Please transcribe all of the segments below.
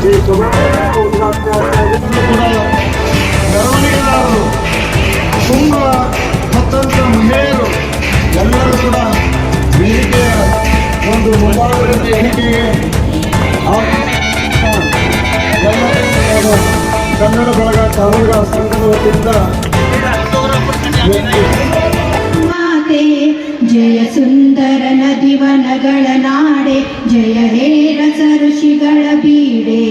ಕೂಡ ಮೆರವಣಿಗೆದಾರರು ತುಂಬ ಹತ್ತಂತ ಮಹಿಳೆಯರು ಎಲ್ಲರೂ ಕೂಡ ಒಂದು ಮುಂಭಾಗದ ಎಣಿಕೆಗೆ ಎಲ್ಲರೂ ಕನ್ನಡ ಬಳಗ ತಾಲೂಕ ಸಂಘದ ವತಿಯಿಂದ ಸುಂದರ ನದಿವನಗಳ ನಾಡೆ ಜಯ ಹೇರಸ ಋಷಿಗಳ ಬೀಡೆ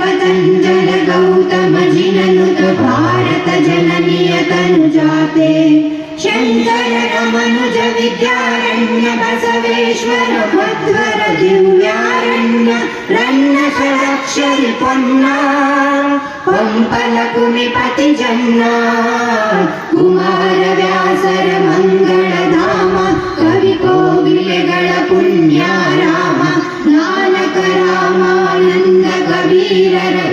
पतञ्जर गौतम जिननुभारत जननियतनुजाते रमनुज विद्यारण्य बसवेश्वर मध्वर दिव्यारण्य दिव्यारम्य रन्नपन्ना पम्पलपुमिपतिजन्ना कुमार व्यासर मङ्गल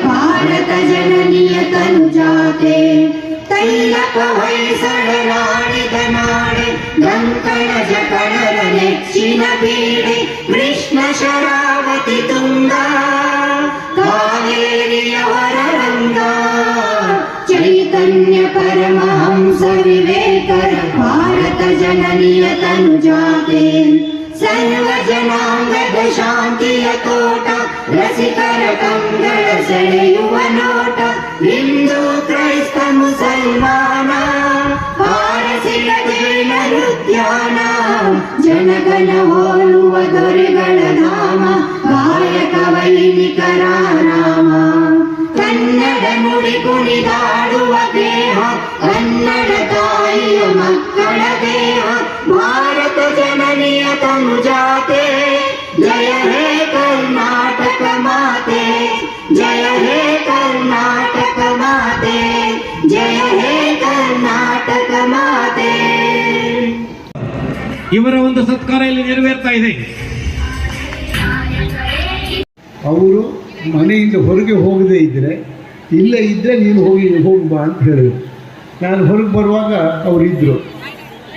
भारत जननीय तनुजाते तैलपवैसडराणि धनाणि दङ्कणज कणर नेक्षिण पीडे कृष्णशरावति तुङ्गा कालेर्यवररङ्गा चैतन्य परमहंस विवेकर भारत जननीय तनुजाते ವಿವೇಕರ ಭಾರತ ಜನನಿಯ ತನುಜಾತೆ ಸರ್ವ ಜನಾಂಗದ ಶಾಂತಿಯ ತೋಟ ರಸಿಕರ ಕಂಗಳ ಸೆಳೆಯುವ ನೋಟ ಹಿಂದೂ ಕ್ರೈಸ್ತ ಮುಸಲ್ಮಾನ ಪಾರಸಿಕ ಜೈನರು ಧ್ಯಾನ ಜನಗಣ ಹೋಲುವ ದೊರೆಗಳ ಧಾಮ ಗಾಯಕ ವೈಣಿಕರ ನಾಮ ಕನ್ನಡ ನುಡಿ ಕುಣಿದಾಡುವ ದೇಹ ಕನ್ನಡ ತಾಯಿಯ ಮಕ್ಕಳ ದೇಹ ಕರ್ನಾಟಕ ಮಾತೆ ಜಯ ಹೇ ಕರ್ನಾಟಕ ಮಾತೆ ಜಯ ಹೇ ಕರ್ನಾಟಕ ಮಾತೆ. ಇವರ ಒಂದು ಸತ್ಕಾರ ಇಲ್ಲಿ ನೆರವೇರ್ತಾ ಇದೆ. ಅವರು ಮನೆಯಿಂದ ಹೊರಗೆ ಹೋಗದೇ ಇದ್ದರೆ ಇಲ್ಲೇ ಇದ್ರೆ ನೀನು ಹೋಗಿ ಹೋಗ್ಬಾ ಅಂತ ಹೇಳಿದ್ರು. ನಾನು ಹೊರಗೆ ಬರುವಾಗ ಅವರಿದ್ದರು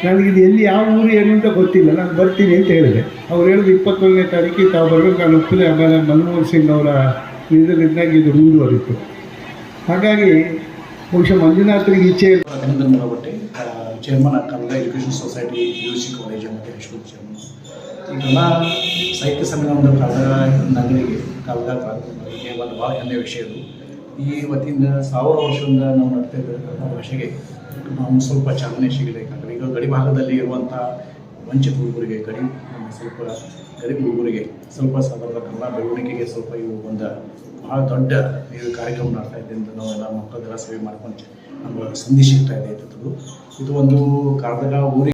ನನಗಿದು ಎಲ್ಲಿ ಯಾವ ಊರು ಏನು ಅಂತ ಗೊತ್ತಿಲ್ಲ. ನಾನು ಬರ್ತೀನಿ ಅಂತ ಹೇಳಿದೆ. ಅವ್ರು ಹೇಳಿದ್ರು ಇಪ್ಪತ್ತೊಂದನೇ ತಾರೀಕಿಗೆ ತಾವು ಬರಬೇಕು ನಾನು ಒಪ್ಪದೆ. ಆಮೇಲೆ ಮನಮೋಹನ್ ಸಿಂಗ್ ಅವರ ನಿಧನದಿಂದಾಗಿ ಇದು ಮುಂದುವರಿತು. ಹಾಗಾಗಿ ಬಹುಶಃ ಮಂಜುನಾಥರಿಗೆ Abhinandan Murabatti chairman Kannada education society U C college ಮತ್ತು ಹೈಸ್ಕೂಲ್ ಚೇರ್ಮನ್ ಕನ್ನಡ ಸಾಹಿತ್ಯ ಸಮ್ಮೇಳನದ ಕನ್ನಡ ನಗರಿಗೆ ಹೀಗೆ ಒಂದು ಭಾಳ ಹೆಮ್ಮೆ ವಿಷಯ ಇದು. ಈ ವತಿಯಿಂದ ಸಾವಿರ ವರ್ಷದಿಂದ ನಾವು ನಡ್ತಾ ಇದ್ದೇವೆ ಭಾಷೆಗೆ ನಾವು ಸ್ವಲ್ಪ ಚಾಲನೆ ಯಾಕಂದರೆ ಈಗ ಗಡಿ ಭಾಗದಲ್ಲಿ ಇರುವಂಥ ವಂಚಿತ ಹುಡುಗರಿಗೆ ಗಡಿ ಸ್ವಲ್ಪ ಗರೀಬ್ ಹುಡುಗರಿಗೆ ಸ್ವಲ್ಪ ಸಾಧಾರಣ ಕನ್ನಡ ಬೆಳವಣಿಗೆಗೆ ಸ್ವಲ್ಪ ಇವು ಒಂದು ಭಾಳ ದೊಡ್ಡ ಇದು ಕಾರ್ಯಕ್ರಮ ಮಾಡ್ತಾ ಅಂತ ನಾವೆಲ್ಲ ಮಕ್ಕಳ ಸೇವೆ ಮಾಡ್ಕೊಂಡು ನಮ್ಮ ಸಂದೇಶ ಇದೆ ಇದು ಇದು ಒಂದು ಕಾರದಾಗ ಊರಿಗೆ